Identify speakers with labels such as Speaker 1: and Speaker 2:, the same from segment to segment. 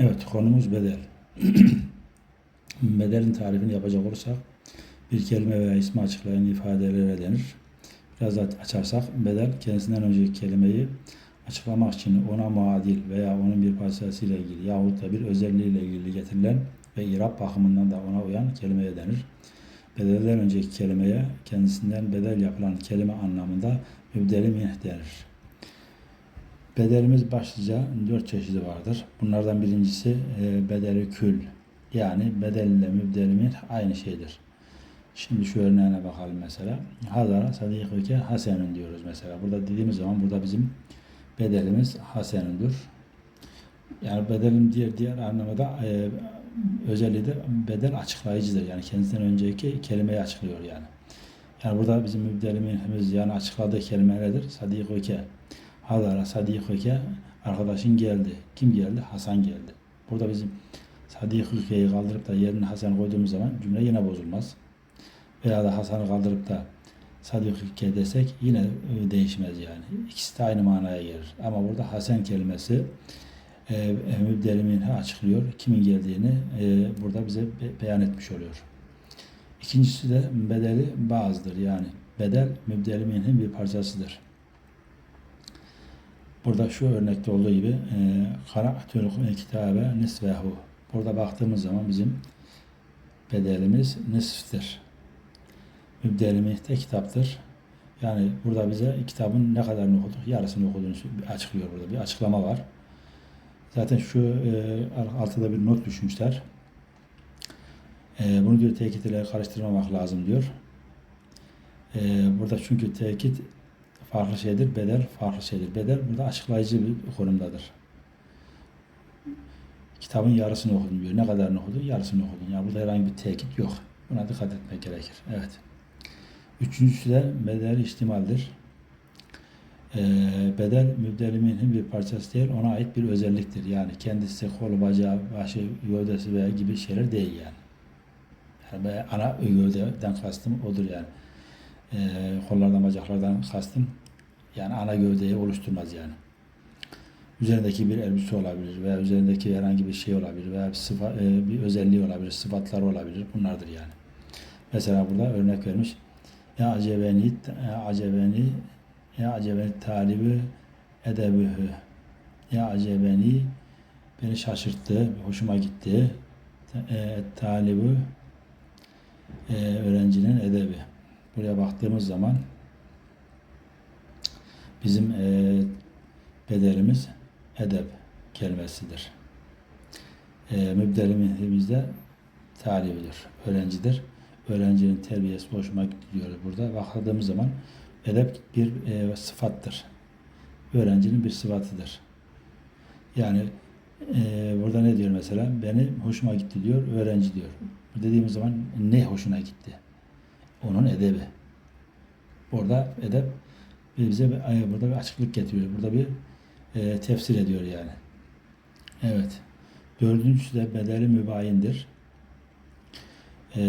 Speaker 1: Evet, konumuz bedel. Bedelin tarifini yapacak olursak, bir kelime veya ismi açıklayan ifadelere denir. Biraz açarsak, bedel kendisinden önceki kelimeyi açıklamak için ona muadil veya onun bir parçasıyla ilgili yahut da bir özelliğiyle ilgili getirilen ve irab bakımından da ona uyan kelimeye denir. Bedelden önceki kelimeye kendisinden bedel yapılan kelime anlamında mübdeli minh denir. Bedelimiz başlıca dört çeşidi vardır. Bunlardan birincisi e, bedeli kül. Yani bedel ile mübdeli minh aynı şeydir. Şimdi şu örneğine bakalım mesela. Hazara sadikuke hasenun diyoruz mesela. Burada dediğimiz zaman burada bizim bedelimiz hasenundur. Yani bedelin diğer diğer anlamda e, özelliği de bedel açıklayıcıdır. Yani kendisinden önceki kelimeyi açıklıyor yani. Yani burada bizim mübdelimimiz yani açıkladığı kelime nedir? Sadikuke. Hadara sadikuke arkadaşın geldi. Kim geldi? Hasan geldi. Burada bizim sadikuke'yi kaldırıp da yerine Hasan koyduğumuz zaman cümle yine bozulmaz. Veya da Hasan'ı kaldırıp da sadikuke desek yine e, değişmez yani. İkisi de aynı manaya gelir. Ama burada Hasan kelimesi e, mübdelimini açıklıyor. Kimin geldiğini e, burada bize be- beyan etmiş oluyor. İkincisi de bedeli bazıdır. Yani bedel mübdeliminin bir parçasıdır. Burada şu örnekte olduğu gibi e, Kara'atül kitabe nisvehu. Burada baktığımız zaman bizim bedelimiz nisftir. Mübdelimih de kitaptır. Yani burada bize kitabın ne kadarını okuduk, yarısını okuduğunu açıklıyor burada. Bir açıklama var. Zaten şu e, altıda bir not düşmüşler. E, bunu diyor tekit ile karıştırmamak lazım diyor. E, burada çünkü tekit farklı şeydir, bedel farklı şeydir. Bedel burada açıklayıcı bir konumdadır. Kitabın yarısını okudun diyor. Ne kadarını okudun? Yarısını okudun. Yani burada herhangi bir tekit yok. Buna dikkat etmek gerekir. Evet. Üçüncüsü de bedel ihtimaldir. Ee, bedel mübdeliminin bir parçası değil, ona ait bir özelliktir. Yani kendisi kolu, bacağı, başı, gövdesi veya gibi şeyler değil yani. Yani ana gövdeden kastım odur yani. Ee, kollardan, bacaklardan kastım yani ana gövdeyi oluşturmaz yani. Üzerindeki bir elbise olabilir veya üzerindeki herhangi bir şey olabilir veya bir, sıfa, e, bir özelliği olabilir, sıfatları olabilir. Bunlardır yani. Mesela burada örnek vermiş. Ya acebeni, ya acebeni ya acebeni talibi edebühü. Ya acebeni beni şaşırttı, hoşuma gitti. E, talibi e, öğrencinin edebi. Buraya baktığımız zaman bizim e, bedelimiz edeb kelimesidir. E, mübdelimimiz de talibidir, öğrencidir. Öğrencinin terbiyesi hoşuma gitti diyoruz burada. Baktığımız zaman edep bir e, sıfattır. Öğrencinin bir sıfatıdır. Yani e, burada ne diyor mesela? Benim hoşuma gitti diyor, öğrenci diyor. Dediğimiz zaman ne hoşuna gitti? Onun edebi. Burada edep bize burada bir açıklık getiriyor. Burada bir e, tefsir ediyor yani. Evet. Dördüncüsü de bedeli mübayindir. E,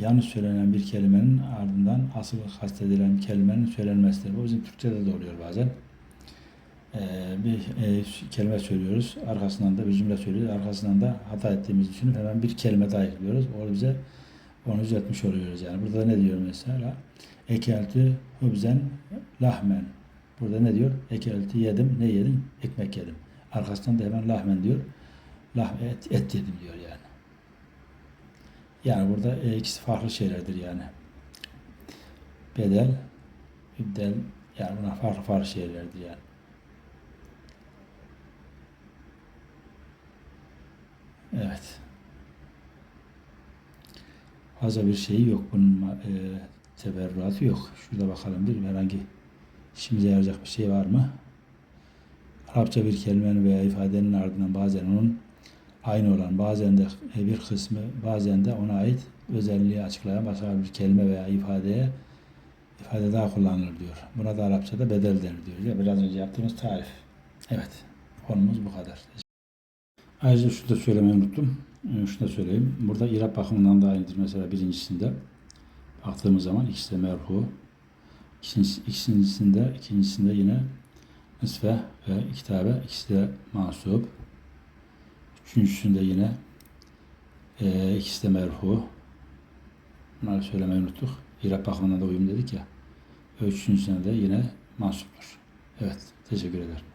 Speaker 1: yanlış söylenen bir kelimenin ardından asıl kastedilen kelimenin söylenmesidir. Bu bizim Türkçe'de de oluyor bazen. E, bir e, kelime söylüyoruz. Arkasından da bir cümle söylüyoruz. Arkasından da hata ettiğimizi düşünüp hemen bir kelime daha ekliyoruz. O bize onu düzeltmiş oluyoruz yani. Burada da ne diyor mesela? Ekeltü hubzen lahmen. Burada ne diyor? Ekeltü yedim. Ne yedim? Ekmek yedim. Arkasından da hemen lahmen diyor. Lah et, et yedim diyor yani. Yani burada e, ikisi farklı şeylerdir yani. Bedel, übdel yani bunlar farklı farklı şeylerdir yani. Evet. Fazla bir şeyi yok. Bunun e, teberruatı yok. Şurada bakalım bir herhangi işimize yarayacak bir şey var mı? Arapça bir kelimenin veya ifadenin ardından bazen onun aynı olan, bazen de bir kısmı, bazen de ona ait özelliği açıklayan başka bir kelime veya ifadeye ifade daha kullanılır diyor. Buna da Arapçada bedel denir diyor. Ya biraz önce yaptığımız tarif. Evet. Konumuz bu kadar. Ayrıca şunu da söylemeyi unuttum. Ee, Şunu da söyleyeyim. Burada İrab bakımından da aynıdır. Mesela birincisinde baktığımız zaman ikisi de merfu. İkincisi, ikincisinde, ikincisinde yine nisfe ve kitabe ikisi de mansup. Üçüncüsünde yine e, ikisi de merfu. Bunları söylemeyi unuttuk. İrab bakımından da uyum dedik ya. Üçüncüsünde de yine mansuptur. Evet. Teşekkür ederim.